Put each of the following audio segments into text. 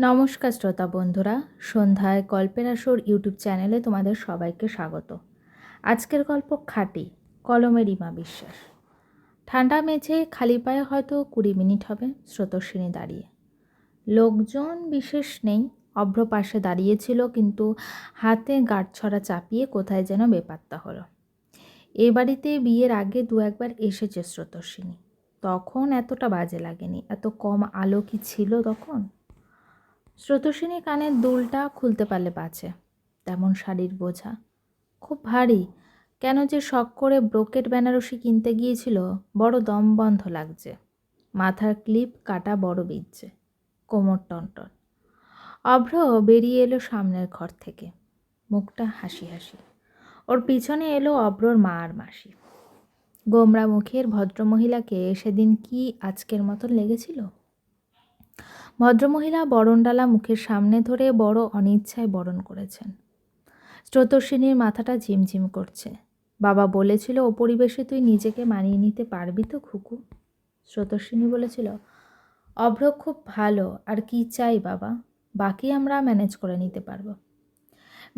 নমস্কার শ্রোতা বন্ধুরা, সন্ধ্যায় গল্পের আসর ইউটিউব চ্যানেলে তোমাদের সবাইকে স্বাগত। আজকের গল্প খাঁটি কলমের ইমা বিশ্বাস। ঠান্ডা মেঝে, খালি পায়ে হয়তো কুড়ি মিনিট হবে স্রোতস্বিনী দাঁড়িয়ে। লোকজন বিশেষ নেই, অভ্র পাশে দাঁড়িয়েছিল কিন্তু হাতে গাঁটছড়া চাপিয়ে কোথায় যেন বেপাত্তা হলো। এ বাড়িতে বিয়ের আগে দু একবার এসেছে স্রোতস্বিনী। তখন এতটা বাজে লাগেনি, এত কম আলো কি ছিল তখন? স্রোতস্বিনী কানের দুলটা খুলতে পারলে বাঁচে তেমন শাড়ির বোঝা। খুব ভারী, কেন যে শখ করে ব্রোকেট বেনারসি কিনতে গিয়েছিল, বড় দম বন্ধ লাগছে। মাথার ক্লিপ কাটা বড় বিচ্ছে কোমর টনটন। অভ্র বেরিয়ে এলো সামনের ঘর থেকে, মুখটা হাসি হাসি। ওর পিছনে এলো অভ্রর মা আর মাসি। গোমরা মুখের ভদ্রমহিলাকে সেদিন কি আজকের মতন লেগেছিল? ভদ্রমহিলা বরণডালা মুখের সামনে ধরে বড় অনিচ্ছায় বরণ করেছেন। স্রোতস্বিনীর মাথাটা ঝিমঝিম করছে। বাবা বলেছিল, ও পরিবেশে তুই নিজেকে মানিয়ে নিতে পারবি তো, খুকু? স্রোতস্বিনী বলেছিল, অভ্র খুব ভালো, আর কি চাই বাবা? বাকি আমরা ম্যানেজ করে নিতে পারব।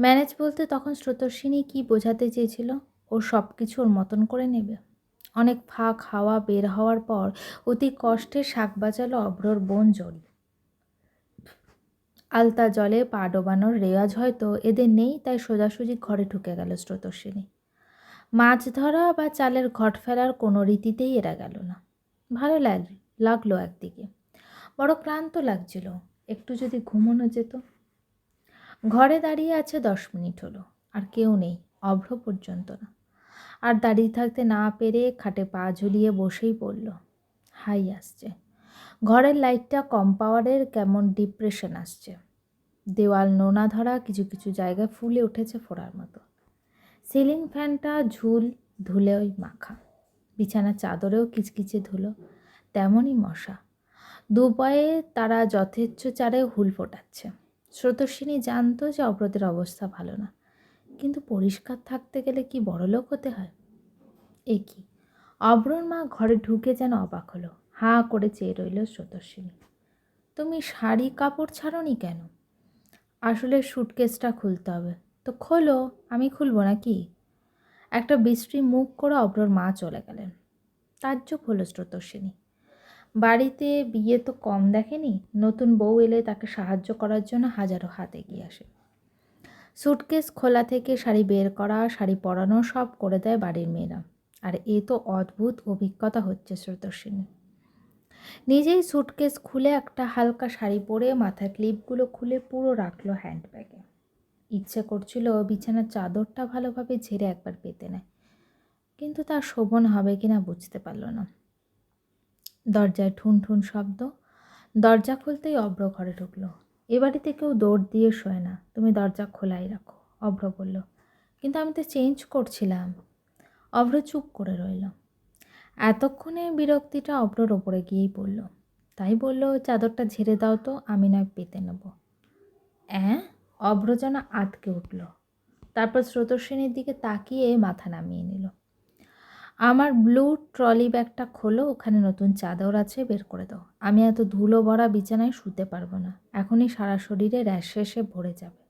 ম্যানেজ বলতে তখন স্রোতস্বিনী কি বোঝাতে চেয়েছিল, ও সব কিছু ওর মতন করে নেবে। অনেক ফাঁক হাওয়া বের হওয়ার পর অতি কষ্টে শাক বাঁচালো অভ্রর বোন জড়ি আলতা জলে পা ডোবানোর রেওয়াজ হয়তো এদের নেই, তাই সোজাসুজি ঘরে ঢুকে গেল স্রোতস্বিনী। মাছ ধরা বা চালের ঘট ফেলার কোনো রীতিতেই এরা গেল না। ভালো লাগ, লাগল একদিকে। বড় ক্লান্ত লাগছিল, একটু যদি ঘুমোনো যেত। ঘরে দাঁড়িয়ে আছে দশ মিনিট হলো, আর কেউ নেই অভ্র পর্যন্ত না। আর দাঁড়িয়ে থাকতে না পেরে খাটে পা ঝুলিয়ে বসেই পড়ল। হাই আসছে। ঘরের লাইটটা কম পাওয়ারের কেমন ডিপ্রেশন আসছে। দেওয়াল নোনা ধরা কিছু কিছু জায়গায় ফুলে উঠেছে ফোড়ার মতো। সিলিং ফ্যানটা ঝুল ধুলে ওই মাখা। বিছানার চাদরেও কিচকিচে ধুলো। তেমনই মশা। দুপায়ে তারা যথেচ্ছ চারে হুল ফোটাচ্ছে। স্রোতস্বিনী জানতো যে অব্রতের অবস্থা ভালো না। কিন্তু পরিষ্কার থাকতে গেলে কি বড়লোক হতে হয়? এ কি? অব্রর মা ঘরে ঢুকে যেন অবাক হলো। হাঁ করে চেয়ে রইল স্রোতস্বিনী। তুমি শাড়ি কাপড় ছাড়নি কেন? আসলে সুটকেসটা খুলতে হবে। তো খোলো, আমি খুলবো নাকি? একটা বিশ্রী মুখ করে অব্রর মা চলে গেলেন। তাজ্জব হলো স্রোতস্বিনী। বাড়িতে বিয়ে তো কম দেখেনি, নতুন বউ এলে তাকে সাহায্য করার জন্য হাজারো হাত এগিয়ে আসে। সুটকেস খোলা থেকে শাড়ি বের করা, শাড়ি পরানো সব করে দেয় বাড়ির মেয়েরা। আর এ তো অদ্ভুত অভিজ্ঞতা হচ্ছে স্রোতস্বিনী নিজেই সুটকেস খুলে একটা হালকা শাড়ি পরে মাথার ক্লিপগুলো খুলে পুরো রাখল হ্যান্ডব্যাগে। ইচ্ছে করছিল বিছানার চাদরটা ভালোভাবে ঝেড়ে একবার পেতে নেয়। কিন্তু তার শোভন হবে কি না বুঝতে পারল না। দরজায় ঠুন ঠুন শব্দ, দরজা খুলতেই অভ্র ঘরে ঢুকলো। এ বাড়িতে কেউ দৌড় দিয়ে শোয় না। তুমি দরজা খোলাই রাখো, অভ্র বলল। কিন্তু আমি তো চেঞ্জ করছিলাম। অভ্র চুপ করে রইল। এতক্ষণে বিরক্তিটা অভ্রর ওপরে গিয়েই পড়ল। তাই বলল, চাদরটা ঝেড়ে দাও তো, আমি নয় পেতে নেব। অ্যাঁ? অভ্র যেন আটকে উঠল। তারপর স্রোতস্বিনীর দিকে তাকিয়ে মাথা নামিয়ে নিল। আমার ব্লু ট্রলি ব্যাগটা খোলো, ওখানে নতুন চাদর আছে, বের করে দাও। আমি এত ধুলো ভরা বিছানায় শুতে পারব না। এখনই সারা শরীরে র্যাশ শেষে ভরে যাবে।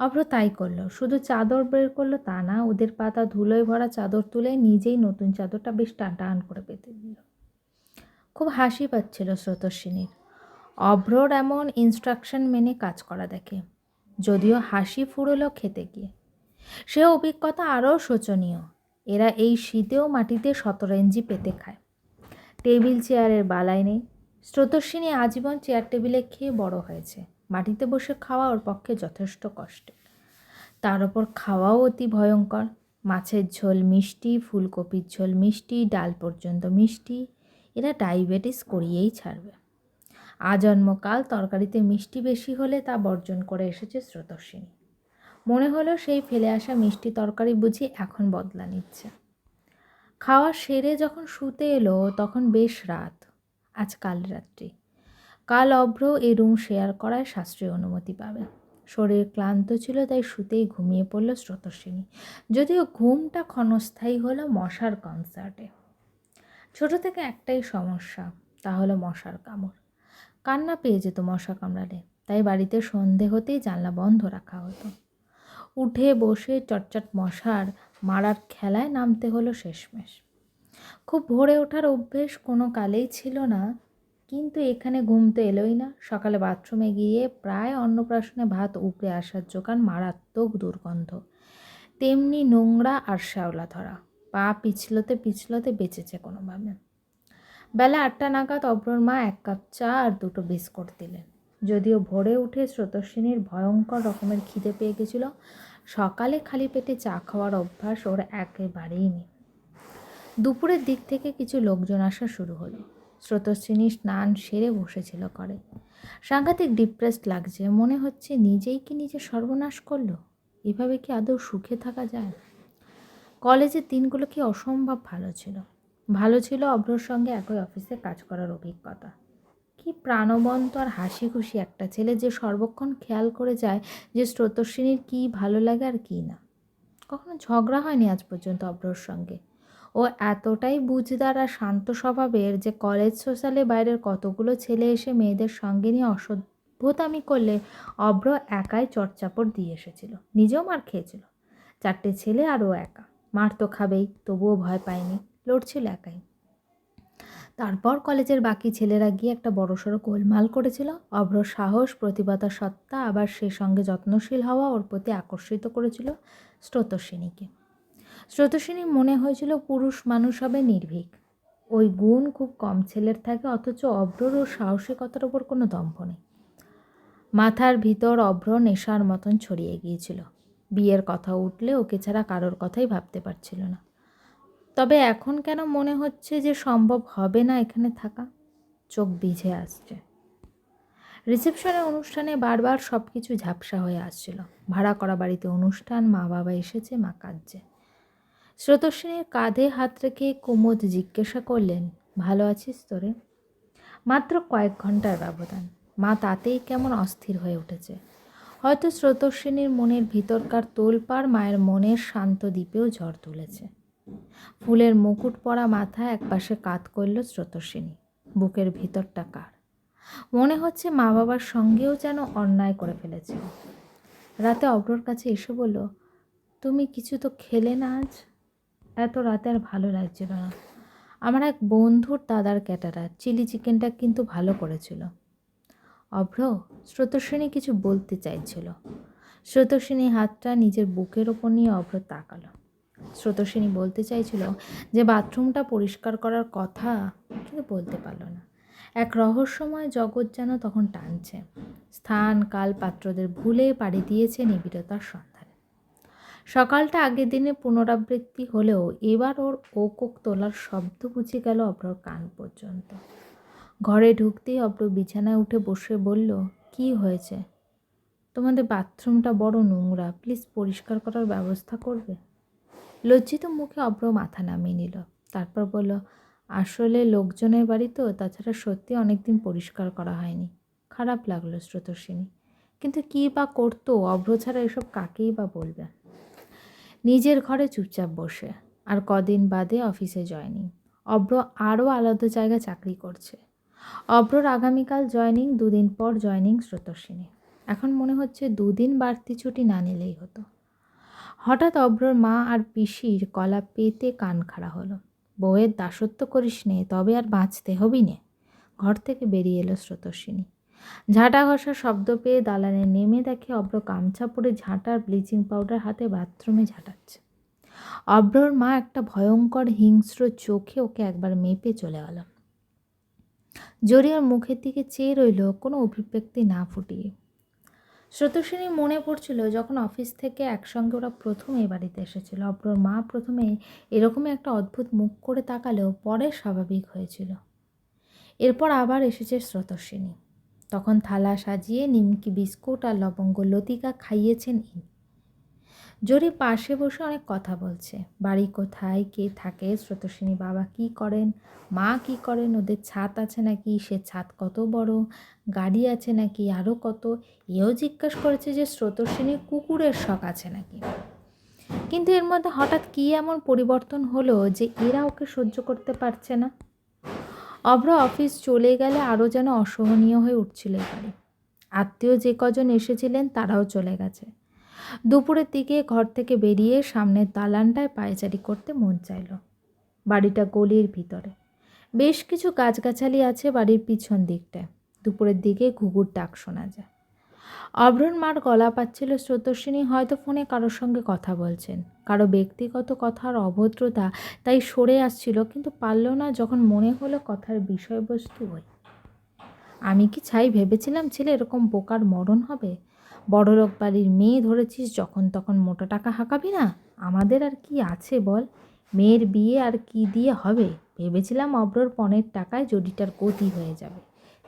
অভ্র তাই করল। শুধু চাদর বের করল তা না, ওদের পাতা ধুলোয় ভরা চাদর তুলে নিজেই নতুন চাদরটা বেশ টান টান করে পেতে দিল খুব হাসি পাচ্ছিল স্রোতস্বিনীর। অভ্রর এমন ইনস্ট্রাকশন মেনে কাজ করা দেখে, যদিও হাসি ফুরলো খেতে গিয়ে। সে অভিজ্ঞতা আরও শোচনীয়। এরা এই শীতেও মাটিতে শতরঞ্জি পেতে খায়। টেবিল চেয়ারের বালাই নেই। স্রোতস্বিনী আজীবন চেয়ার টেবিলে খেয়ে বড় হয়েছে। মাটিতে বসে খাওয়া ওর পক্ষে যথেষ্ট কষ্টের। তার ওপর খাওয়াও অতি ভয়ঙ্কর। মাছের ঝোল মিষ্টি, ফুলকপির ঝোল মিষ্টি, ডাল পর্যন্ত মিষ্টি। এরা ডায়াবেটিস করিয়েই ছাড়বে। আজন্মকাল তরকারিতে মিষ্টি বেশি হলে তা বর্জন করে এসেছে স্রোতস্বিনী। মনে হলো সেই ফেলে আসা মিষ্টি তরকারি বুঝি এখন বদলা নিচ্ছে। খাওয়া সেরে যখন শুতে এলো, তখন বেশ রাত। আজ কাল রাত্রি। কাল অভ্র এই রুম শেয়ার করায় শাস্ত্রীয় অনুমতি পাবে। শরীর ক্লান্ত ছিল, তাই শুতেই ঘুমিয়ে পড়ল স্রোতস্বিনী। যদিও ঘুমটা ক্ষণস্থায়ী হলো মশার কনসার্টে। ছোট থেকে একটাই সমস্যা, তা হলো মশার কামড়। কান্না পেয়ে যেত মশা কামড়ালে, তাই বাড়িতে সন্ধে হতেই জানলা বন্ধ রাখা হতো। উঠে বসে চটচট মশার মারার খেলায় নামতে হলো শেষমেশ। খুব ভোরে ওঠার অভ্যেস কোনো কালেই ছিল না, কিন্তু এখানে ঘুম তো এলোই না। সকালে বাথরুমে গিয়ে প্রায় অন্নপ্রাশনে ভাত উপড়ে আসার জোগান মারাত্মক দুর্গন্ধ। তেমনি নোংরা আর শ্যাওলা ধরা। পা পিছলতে পিছলতে বেঁচেছে কোনোভাবে। বেলা আটটা নাগাদ অব্রর মা এক কাপ চা আর দুটো বিস্কুট দিলেন। যদিও ভোরে উঠে স্রোতস্বিনীর ভয়ঙ্কর রকমের খিদে পেয়ে গেছিল, সকালে খালি পেটে চা খাওয়ার অভ্যাস ওর একেবারেই নেই। দুপুরের দিক থেকে কিছু লোকজন আসা শুরু হলো। স্রোতস্বিনী স্নান সেরে বসেছিল করে সাংঘাতিক ডিপ্রেসড লাগছে, মনে হচ্ছে নিজেই কি নিজে সর্বনাশ করল? এভাবে কি আদৌ সুখে থাকা যায়? কলেজের দিনগুলো কি অসম্ভব ভালো ছিল? ভালো ছিল অভ্রর সঙ্গে একই অফিসে কাজ করার অভিজ্ঞতা। কি প্রাণবন্ত আর হাসি খুশি একটা ছেলে যে সর্বক্ষণ খেয়াল করে যায় যে স্রোতস্বিনীর কী ভালো লাগে আর কী না। কখনো ঝগড়া হয়নি আজ পর্যন্ত অভ্রর সঙ্গে। ও এতটাই বুঝদার আর শান্ত স্বভাবের যে কলেজ সোশ্যালে বাইরের কতগুলো ছেলে এসে মেয়েদের সঙ্গে নিয়ে অসভ্যতামি করলে অভ্র একাই চটচাপড় দিয়ে এসেছিল, নিজেও মার খেয়েছিল। চারটে ছেলে আর ও একা। মার তো খাবেই, তবুও ভয় পায়নি, লড়ছিল একাই। তারপর কলেজের বাকি ছেলেরা গিয়ে একটা বড়সড় গোলমাল করেছিল। অভ্র সাহস প্রতিভা সত্তা, আবার সেই সঙ্গে যত্নশীল হওয়া ওর প্রতি আকর্ষিত করেছিল স্রোতস্বিনীকে। স্রোতস্বিনী মনে হয়েছিল পুরুষ মানুষ হবে নির্ভীক। ওই গুণ খুব কম ছেলের থাকে, অথচ অভ্রর ও সাহসিকতার ওপর কোনো দম্ভ নেই। মাথার ভিতর অভ্র নেশার মতন ছড়িয়ে গিয়েছিল। বিয়ের কথা উঠলে ওকে ছাড়া কারোর কথাই ভাবতে পারছিল না। তবে এখন কেন মনে হচ্ছে যে সম্ভব হবে না এখানে থাকা? চোখ বিঝে আসছে। রিসেপশনের অনুষ্ঠানে বারবার সব কিছু ঝাপসা হয়ে আসছিল। ভাড়া করা বাড়িতে অনুষ্ঠান মা বাবা এসেছে, মা কাঁদছে। স্রোতস্বিনীর কাঁধে হাত রেখে কুমুদ জিজ্ঞাসা করলেন, ভালো আছিস তোরে? মাত্র কয়েক ঘণ্টার ব্যবধান। মা তাতেই কেমন অস্থির হয়ে উঠেছে। হয়তো স্রোতস্বিনীর মনের ভিতরকার তোলপাড় মায়ের মনের শান্ত দ্বীপেও ঝড় তুলেছে। ফুলের মুকুট পরা মাথা একপাশে কাত করল স্রোতস্বিনী। বুকের ভিতরটা কার? মনে হচ্ছে মা বাবার সঙ্গেও যেন অন্যায় করে ফেলেছে। রাতে অব্রর কাছে এসে বলল, তুমি কিছু তো খেলে না আজ? এত রাতে আর ভালো লাগছিল না। আমার এক বন্ধুর দাদার ক্যাটারা চিলি চিকেনটা কিন্তু ভালো করেছিল। অভ্র, স্রোতস্বিনী কিছু বলতে চাইছিল। স্রোতস্বিনী হাতটা নিজের বুকের ওপর নিয়ে অভ্র তাকালো। স্রোতস্বিনী বলতে চাইছিল যে বাথরুমটা পরিষ্কার করার কথা, কিন্তু বলতে পারল না। এক রহস্যময় জগৎ যেন তখন টানছে। স্থান কাল পাত্রদের ভুলে পাড়ি দিয়েছে নিবিড়তার সন্ধানে। সকালটা আগের দিনে পুনরাবৃত্তি হলেও এবার ওর ওকক তোলার শব্দ বুঝে গেল অব্রর কান পর্যন্ত। ঘরে ঢুকতেই অব্র বিছানায় উঠে বসে বলল, কি হয়েছে? তোমাদের বাথরুমটা বড় নোংরা। প্লিজ পরিষ্কার করার ব্যবস্থা করবে? লজ্জিত মুখে অব্র মাথা নামিয়ে নিল। তারপর বলল, আসলে লোকজনের বাড়ি তো, তাছাড়া সত্যি অনেকদিন পরিষ্কার করা হয়নি। খারাপ লাগল স্রোতস্বিনী। কিন্তু কী বা করতো অভ্র ছাড়া এসব কাকেই বা বলবে? নিজের ঘরে চুপচাপ বসে, আর কদিন বাদে অফিসে জয়নিং অব্র আরও আলাদা জায়গায় চাকরি করছে। অব্রর আগামীকাল জয়নিং দুদিন পর জয়নিং স্রোতস্বিনী। এখন মনে হচ্ছে দুদিন বাড়তি ছুটি না নিলেই হতো। হঠাৎ অব্রর মা আর পিসির কলা পেতে কান খাড়া হলো। বউয়ের দাসত্ব করিস নে, তবে আর বাঁচতে হবি নে। ঘর থেকে বেরিয়ে এলো স্রোতস্বিনী। ঝাঁটা ঘষার শব্দ পেয়ে দালানে নেমে দেখে অব্র গামছা পরে ঝাঁটার ব্লিচিং পাউডার হাতে বাথরুমে ঝাঁটাচ্ছে। অব্রর মা একটা ভয়ঙ্কর হিংস্র চোখে ওকে একবার মেপে চলে গেল। জরিয়ার মুখের দিকে চেয়ে রইল কোনো অভিব্যক্তি না ফুটিয়ে। স্রোতস্বিনী মনে পড়ছিল যখন অফিস থেকে একসঙ্গে ওরা প্রথম এই বাড়িতে এসেছিল। অপ্রর মা প্রথমে এরকমই একটা অদ্ভুত মুখ করে তাকালেও পরে স্বাভাবিক হয়েছিল। এরপর আবার এসেছে স্রোতস্বিনী তখন থালা সাজিয়ে নিমকি বিস্কুট আর লবঙ্গ লতিকা খাইয়েছেন ইনি। জরি পাশে বসে অনেক কথা বলছে। বাড়ি কোথায়? কে থাকে? স্রোতস্বিনী বাবা কি করেন? মা কি করেন? ওদের ছাদ আছে নাকি? সে ছাদ কত বড়? গাড়ি আছে নাকি? আরও কত? এও জিজ্ঞাসা করেছে যে স্রোতস্বিনী কুকুরের শখ আছে নাকি? কিন্তু এর মধ্যে হঠাৎ কী এমন পরিবর্তন হলো যে এরা ওকে সহ্য করতে পারছে না? অভ্র অফিস চলে গেলে আরও যেন অসহনীয় হয়ে উঠছিল এবারে আত্মীয় যে কজন এসেছিলেন, তারাও চলে গেছে। দুপুরের দিকে ঘর থেকে বেরিয়ে সামনের দালানটায় পায়চারি করতে মন চাইল। বাড়িটা গলির ভিতরে। বেশ কিছু গাছগাছালি আছে বাড়ির পিছন দিকটায়। দুপুরের দিকে ঘুঘুর ডাক শোনা যায়। অভ্রণ মার গলা পাচ্ছিল স্রোতস্বিনী, হয়তো ফোনে কারোর সঙ্গে কথা বলছেন। কারও ব্যক্তিগত কথার অভদ্রতা তাই সরে আসছিল, কিন্তু পারল না যখন মনে হলো কথার বিষয়বস্তু ওই আমি কি ছাই ভেবেছিলাম ছেলে এরকম বোকার মরণ হবে? বড়লোক বাড়ির মেয়ে ধরেছিস, যখন তখন মোটা টাকা হাঁকাবি না? আমাদের আর কি আছে বল? মেয়ের বিয়ে আর কি দিয়ে হবে? ভেবেছিলাম অব্রর পণের টাকায় জডিটার গতি হয়ে যাবে।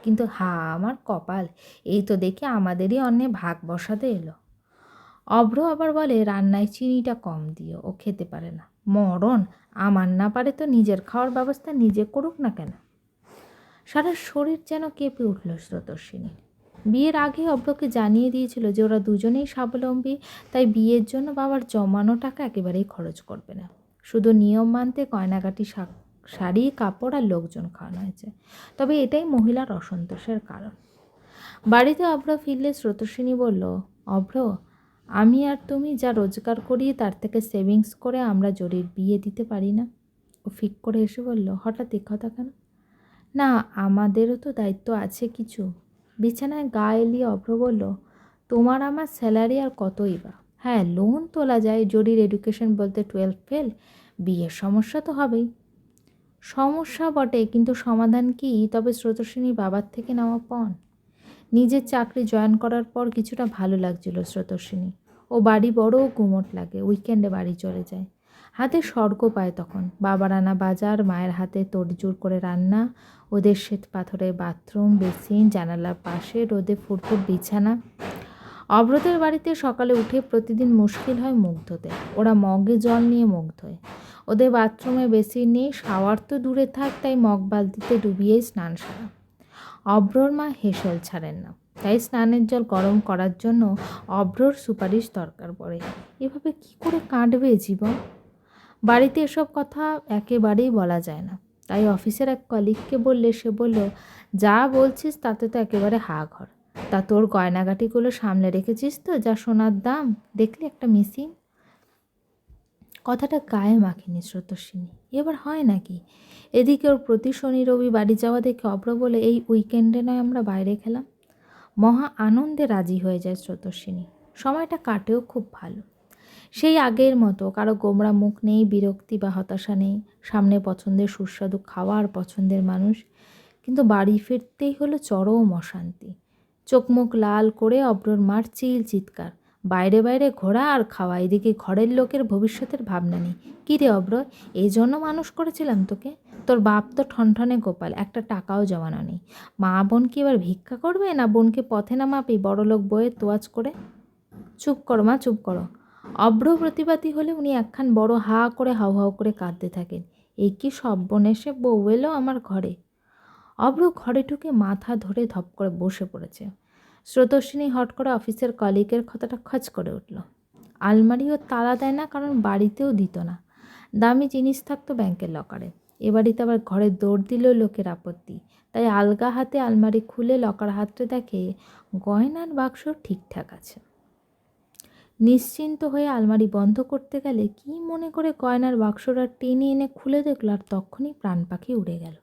কিন্তু হা, আমার কপাল, এই তো দেখে আমাদেরই অন্যে ভাগ বসাতে এলো। অভ্র আবার বলে, রান্নায় চিনিটা কম দিও, ও খেতে পারে না। মরণ, আমার না পারে তো নিজের খাওয়ার ব্যবস্থা নিজে করুক না কেন? সারা শরীর যেন কেঁপে উঠল স্রোতস্বিনীর। বিয়ের আগে অভ্রকে জানিয়ে দিয়েছিল যে ওরা দুজনেই স্বাবলম্বী, তাই বিয়ের জন্য বাবার জমানো টাকা একেবারেই খরচ করবে না। শুধু নিয়ম মানতে গয়নাগাটি শা- শাড়ি, কাপড় আর লোকজন খাওয়ানো হয়েছে। তবে এটাই মহিলার অসন্তোষের কারণ। বাড়িতে অভ্র ফিরলে স্রোতস্বিনী বলল অভ্র আমি আর তুমি যা রোজগার করি তার থেকে সেভিংস করে আমরা জরির বিয়ে দিতে পারি না? ও ফিক করে এসে বলল, হঠাৎ কথা কেন? না, আমাদেরও তো দায়িত্ব আছে কিছু। বিছানায় গা এলিয়ে অভ্র বলল, তোমার আমার স্যালারি আর কতই বা? হ্যাঁ লোন তোলা যায়, জরির এডুকেশন বলতে টুয়েলভ ফেল, বিয়ের সমস্যা তো হবেই। সমস্যা বটে, কিন্তু সমাধান কি? তবে স্রোতস্বিনী বাবার থেকে নেওয়া পণ। নিজের চাকরি জয়েন করার পর কিছুটা ভালো লাগছিল স্রোতস্বিনী। ও বাড়ি বড় গুমট লাগে, উইকেন্ডে বাড়ি চলে যায়। হাতে স্বর্গ পায় তখন। বাবার আনা বাজার, মায়ের হাতে তোড়জোড় করে রান্না, ওদের শ্বেত পাথরের বাথরুম, বেসিন, জানালার পাশে রোদে ফুটফুট বিছানা। অব্রতের বাড়িতে সকালে উঠে প্রতিদিন মুশকিল হয় মুখ ধোতে ওরা মগে জল নিয়ে মুখ ধোয় ওদের বাথরুমে বেসিন নেই, শাওয়ার তো দূরে থাক, তাই মগ বালতিতে ডুবিয়েই স্নান সারা অব্রর মা হেসেল ছাড়েন না। তাই স্নানের জল গরম করার জন্য অব্রর সুপারিশ দরকার পড়ে। এভাবে কি করে কাটবে জীবন? বাড়িতে এসব কথা একেবারেই বলা যায় না। তাই অফিসের এক কলিগকে বললে, সে বলল, যা বলছিস তাতে তো একেবারে হা ঘর। তা তোর গয়নাগাটিগুলো সামনে রেখেছিস তো, যা সোনার দাম, দেখলি একটা মিসিং কথাটা গায়ে মাখেনি স্রোতস্বিনী। এবার হয় নাকি? এদিকে ওর প্রতি শনি রবি বাড়ি যাওয়া দেখে অব্র বলে, এই উইকেন্ডে নয় আমরা বাইরে খেলাম? মহা আনন্দে রাজি হয়ে যায় স্রোতস্বিনী। সময়টা কাটেও খুব ভালো। সেই আগের মতো কারও গোমরা মুখ নেই, বিরক্তি বা হতাশা নেই। সামনে পছন্দের সুস্বাদু খাওয়া আর পছন্দের মানুষ। কিন্তু বাড়ি ফিরতেই হলো চরম অশান্তি। চোখ মুখ লাল করে অব্রর মার চিল চিৎকার। বাইরে বাইরে ঘোরা আর খাওয়া, এদিকে ঘরের লোকের ভবিষ্যতের ভাবনা নেই। কী রে অব্র, এই জন্য মানুষ করেছিলাম তোকে? তোর বাপ তো ঠনঠনে গোপাল, একটা টাকাও জমানো নেই। মা বোন কি এবার ভিক্ষা করবে না বোনকে পথে না মাপি বড়লোক বইয়ের তোয়াজ করে? চুপ করো মা, চুপ করো। অভ্র প্রতিবাদী হলে উনি একখান বড় হা করে হাউ হাউ করে কাঁদতে থাকেন। এই কি সব্বনেশে বউ এলো আমার ঘরে? অভ্র ঘরে ঢুকে মাথা ধরে ধপ করে বসে পড়েছে। স্রোতস্বিনী হট করে অফিসের কলিগের কথাটা খচ করে উঠল। আলমারিও তালা দেয় না, কারণ বাড়িতেও দিত না। দামি জিনিস থাকতো ব্যাংকের লকারে। এ বাড়িতে আবার ঘরে দৌড় দিলেও লোকের আপত্তি। তাই আলগা হাতে আলমারি খুলে লকার হাতটা দেখে গয়নার বাক্স ঠিকঠাক আছে। নিশ্চিন্ত হয়ে আলমারি বন্ধ করতে গেলে কি মনে করে গয়নার বাক্সটা টেনে এনে খুলে দেখল আর তখনই প্রাণ পাখি উড়ে গেল।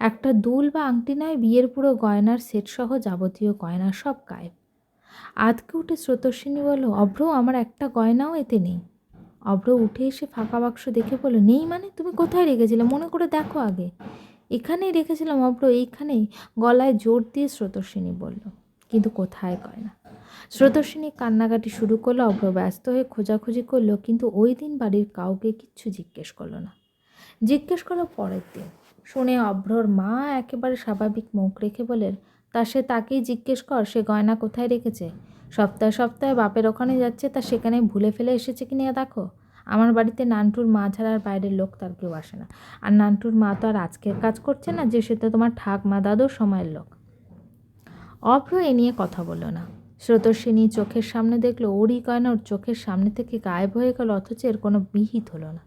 একটা দুল বা আংটি নয়, বিয়ের পুরো গয়নার সেট সহ যাবতীয় গয়না সব গায়েব। আজকে উঠে স্রোতস্বিনী বলল, অভ্র, আমার একটা গয়নাও এতে নেই। অভ্র উঠে এসে ফাঁকা বাক্স দেখে বলল, নেই মানে? তুমি কোথায় রেখেছিলে? মনে করে দেখো আগে। এখানেই রেখেছিলাম অভ্র, এইখানেই? গলায় জোর দিয়ে স্রোতস্বিনী বলল, কিন্তু কোথায় গয়না? স্রোতস্বিনী কান্নাকাটি শুরু করল, অভ্র ব্যস্ত হয়ে খোঁজাখুঁজি করল, কিন্তু ওই দিন বাড়ির কাউকে কিচ্ছু জিজ্ঞেস করল না। জিজ্ঞেস করল পরের দিন। শুনে অভ্রর মা একেবারে স্বাভাবিক মুখ রেখে বলেন তা সে তাকেই জিজ্ঞেস কর, সে গয়না কোথায় রেখেছে? সপ্তাহে সপ্তাহে বাপের ওখানে যাচ্ছে, তা সেখানে ভুলে ফেলে এসেছে কি নিয়ে দেখো? আমার বাড়িতে নান্টুর মা ছাড়ার বাইরের লোক তার কেউ আসে না। আর নান্টুর মা তো আর আজকের কাজ করছে না যে সে তো তোমার ঠাকমা দাদুর সময়ের লোক। অভ্র এ নিয়ে কথা বলল না। স্রোতস্বিনী চোখের সামনে দেখল ওরই ওর চোখের সামনে থেকে গায়েব হয়ে গেল, অথচ এর কোনো বিহিত হলো না।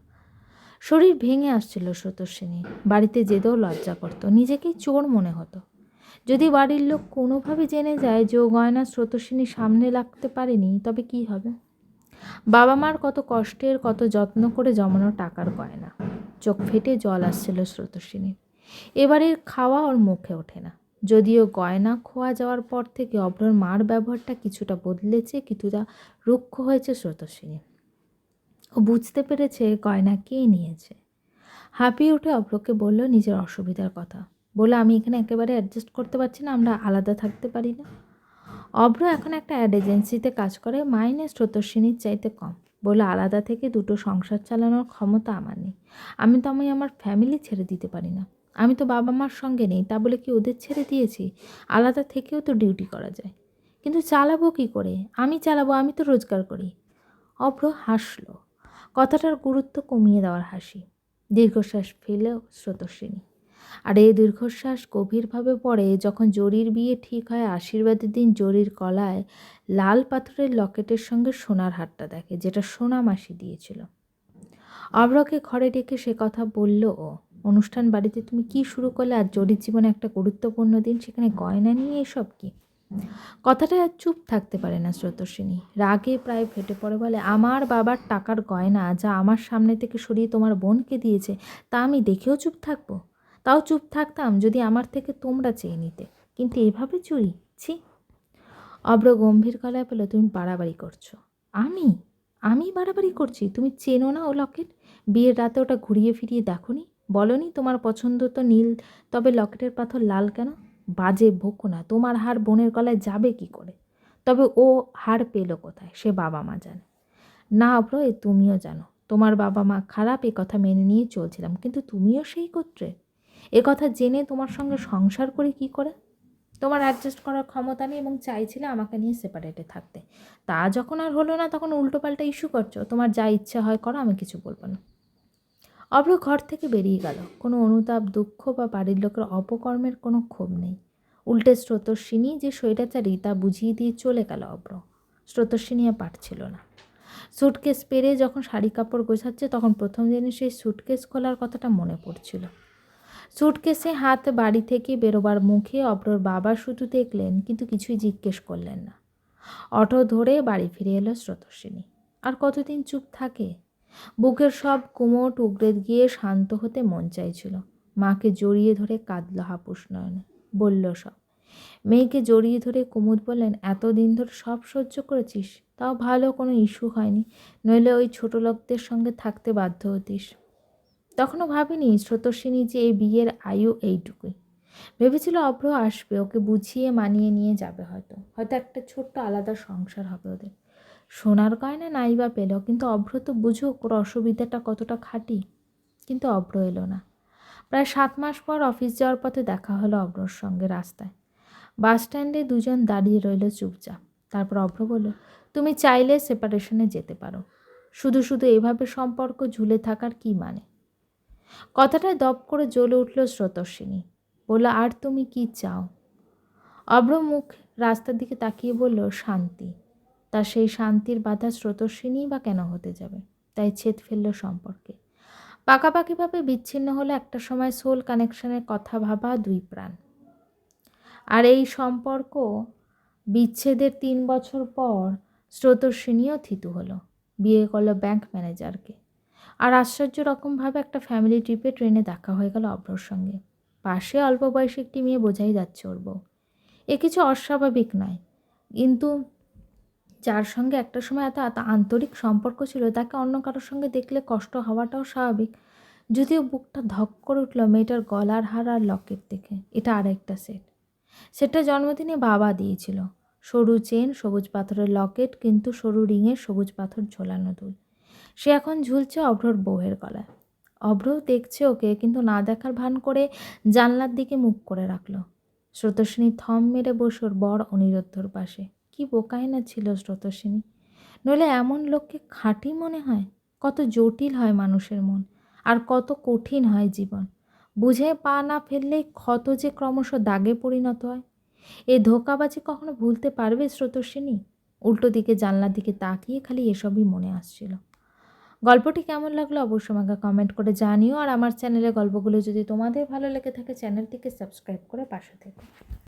শরীর ভেঙে আসছিল স্রোতস্বিনী। বাড়িতে যেতেও লজ্জা করতো, নিজেকেই চোর মনে হতো। যদি বাড়ির লোক কোনোভাবে জেনে যায় যে ও গয়না স্রোতস্বিনী সামনে লাগতে পারেনি, তবে কি হবে? বাবা মার কত কষ্টের, কত যত্ন করে জমানো টাকার গয়না। চোখ ফেটে জল আসছিল স্রোতস্বিনীর। এবারের খাওয়া ওর মুখে ওঠে না। যদিও গয়না খোয়া যাওয়ার পর থেকে অভ্রর মার ব্যবহারটা কিছুটা বদলেছে, কিছুটা রুক্ষ হয়েছে স্রোতস্বিনী। ও বুঝতে পেরেছে গয়না কে নিয়েছে। হাঁপিয়ে উঠে অভ্রকে বলল, নিজের অসুবিধার কথা। বলে আমি এখানে একেবারে অ্যাডজাস্ট করতে পারছি না, আমরা আলাদা থাকতে পারি না। অভ্র এখন একটা অ্যাড এজেন্সিতে কাজ করে, মাইনে স্রোতস্বিনীর চাইতে কম। বলে আলাদা থেকে দুটো সংসার চালানোর ক্ষমতা আমার নেই। আমি তো আমি আমার ফ্যামিলি ছেড়ে দিতে পারি না। আমি তো বাবা মার সঙ্গে নেই, তা বলে কি ওদের ছেড়ে দিয়েছি? আলাদা থেকেও তো ডিউটি করা যায়। কিন্তু চালাবো কী করে? আমি চালাবো, আমি তো রোজগার করি। অভ্র হাসল। কথাটার গুরুত্ব কমিয়ে দেওয়ার হাসি। দীর্ঘশ্বাস ফেলেও স্রোতস্বিনী। আর এই দীর্ঘশ্বাস গভীরভাবে পড়ে যখন জরির বিয়ে ঠিক হয়, আশীর্বাদের দিন জরির কলায় লাল পাথরের লকেটের সঙ্গে সোনার হারটা দেখে, যেটা সোনা মাসি দিয়েছিল। অব্রকে ঘরে ডেকে সে কথা বলল, ও অনুষ্ঠান বাড়িতে তুমি কি শুরু করলে আর জরির জীবনে একটা গুরুত্বপূর্ণ দিন সেখানে গয়না নিয়ে এসব কি? কথাটা আর চুপ থাকতে পারে না স্রোতস্বিনী। রাগে প্রায় ফেটে পড়ে বলে, আমার বাবার টাকার গয়না যা আমার সামনে থেকে সরিয়ে তোমার বোনকে দিয়েছে, তা আমি দেখেও চুপ থাকব? তাও চুপ থাকতাম যদি আমার থেকে তোমরা চেয়ে নিতে। কিন্তু এভাবে চুরি? ছি! অব্র গম্ভীর গলায় পেল তুমি বাড়াবাড়ি করছ। আমি? আমি বাড়াবাড়ি করছি? তুমি চেনো না ও লকেট বিয়ের রাতে ওটা ঘুরিয়ে ফিরিয়ে দেখো নি বলনি তোমার পছন্দ তো নীল, তবে লকেটের পাথর লাল কেন? বাজে ভোকো না, তোমার হার বোনের গলায় যাবে কি করে? তবে ও হার পেল কোথায়, সে বাবা মা জানে। না অব্র এ তুমিও জানো, তোমার বাবা মা খারাপ, এ কথা মেনে নিয়ে চলছিলাম, কিন্তু তুমিও সেই গোত্রে। এ কথা জেনে তোমার সঙ্গে সংসার করি কি করে? তোমার অ্যাডজাস্ট করার ক্ষমতা নেই এবং চাইছিলে আমাকে নিয়ে সেপারেটে থাকতে। তা যখন আর হলো না, তখন উল্টোপাল্টা ইস্যু করছ। তোমার যা ইচ্ছা হয় করো, আমি কিছু বলব না। অব্র ঘর থেকে বেরিয়ে গেল। কোনো অনুতাপ, দুঃখ বা বাড়ির লোকের অপকর্মের কোনো ক্ষোভ নেই। উল্টে স্রোতস্বিনী যে স্বৈরাচারী তা বুঝিয়ে দিয়ে চলে গেল অব্র স্রোতস্বিনী আর পারছিল না। সুটকেস পেরে যখন শাড়ি কাপড় গোছাচ্ছে, তখন প্রথম দিনে সেই সুটকেস খোলার কথাটা মনে পড়ছিল। সুটকেসে হাত বাড়ি থেকে বেরোবার মুখে অব্রর বাবা শুধু দেখলেন, কিন্তু কিছুই জিজ্ঞেস করলেন না। অটো ধরে বাড়ি ফিরে এলো স্রোতস্বিনী। আর কতদিন চুপ থাকে? বুকের সব কুমোট উগড়ে গিয়ে শান্ত হতে মন চাইছিল। মাকে জড়িয়ে ধরে কাঁদল হাপুস নয়নে। বলল সব। মেয়েকে জড়িয়ে ধরে কুমুদ বললেন, এতদিন ধরে সব সহ্য করেছিস? তাও ভালো কোনো ইস্যু হয়নি। নইলে ওই ছোট লোকদের সঙ্গে থাকতে বাধ্য হতিস। তখনও ভাবিনি স্রোতস্বিনী যে এই বিয়ের আয়ু এইটুকুই। ভেবেছিল অভ্র আসবে, ওকে বুঝিয়ে মানিয়ে নিয়ে যাবে হয়তো। হয়তো একটা ছোট্ট আলাদা সংসার হবে ওদের। সোনার গয়না নাই বা পেল কিন্তু অভ্র তো বুঝুক ওর অসুবিধাটা কতটা খাটি, কিন্তু অভ্র এলো না। প্রায় সাত মাস পর অফিস যাওয়ার পথে দেখা হলো অভ্রর সঙ্গে রাস্তায়। বাস স্ট্যান্ডে দুজন দাঁড়িয়ে রইল চুপচাপ। তারপর অভ্র বলল, তুমি চাইলে সেপারেশনে যেতে পারো। শুধু শুধু এভাবে সম্পর্ক ঝুলে থাকার কি মানে? কথাটায় দপ করে জ্বলে উঠল স্রোতস্বিনী। বলল, আর তুমি কি চাও? অভ্র মুখ রাস্তার দিকে তাকিয়ে বলল, শান্তি। তার সেই শান্তির বাধা স্রোতস্বিনী বা কেন হতে যাবে? তাই ছেদ ফেলল সম্পর্কে। পাকাপাকিভাবে বিচ্ছিন্ন হলে একটা সময় সোল কানেকশনের কথা ভাবা দুই প্রাণ। আর এই সম্পর্ক বিচ্ছেদের তিন বছর পর স্রোতস্বিনীও থিতু হলো। বিয়ে করল ব্যাংক ম্যানেজারকে আর আশ্চর্য রকমভাবে একটা ফ্যামিলি ট্রিপে ট্রেনে দেখা হয়ে গেল অব্রর সঙ্গে। পাশে অল্প বয়সী একটি মেয়ে বোঝাই যাচ্ছে ওর বউ। এ কিছু অস্বাভাবিক নয়। কিন্তু যার সঙ্গে একটা সময় এত এত আন্তরিক সম্পর্ক ছিল, তাকে অন্য কারোর সঙ্গে দেখলে কষ্ট হওয়াটাও স্বাভাবিক। যদিও বুকটা ধক করে উঠল মেয়েটার গলার হার আর লকেট দেখে, এটা আরেকটা সেট। সেটা জন্মদিনে বাবা দিয়েছিল। সরু চেন, সবুজ পাথরের লকেট, কিন্তু সরু রিংয়ের সবুজ পাথর ঝোলানো দুল। সে এখন ঝুলছে অভ্রর বউয়ের গলায়। অভ্র দেখছে ওকে, কিন্তু না দেখার ভান করে জানলার দিকে মুখ করে রাখল। স্রোতস্বিনী থম মেরে বসে ওর বর অনিরুদ্ধর পাশে। কি বোকাই না ছিল স্রোতস্বিনী? নইলে এমন লোককে খাঁটি মনে হয়? কত জটিল হয় মানুষের মন, আর কত কঠিন হয় জীবন। বুঝে পা না ফেললেই ক্ষত যে ক্রমশ দাগে পরিণত হয়। এ ধোকাবাজি কখনো ভুলতে পারবে স্রোতস্বিনী? উল্টো দিকে, জানলার দিকে তাকিয়ে খালি এসবই মনে আসছিল। গল্পটি কেমন লাগল অবশ্যই আমাকে কমেন্ট করে জানিও, আর আমার চ্যানেলে গল্পগুলো যদি তোমাদের ভালো লেগে থাকে, চ্যানেলটিকে সাবস্ক্রাইব করে পাশে থেকো।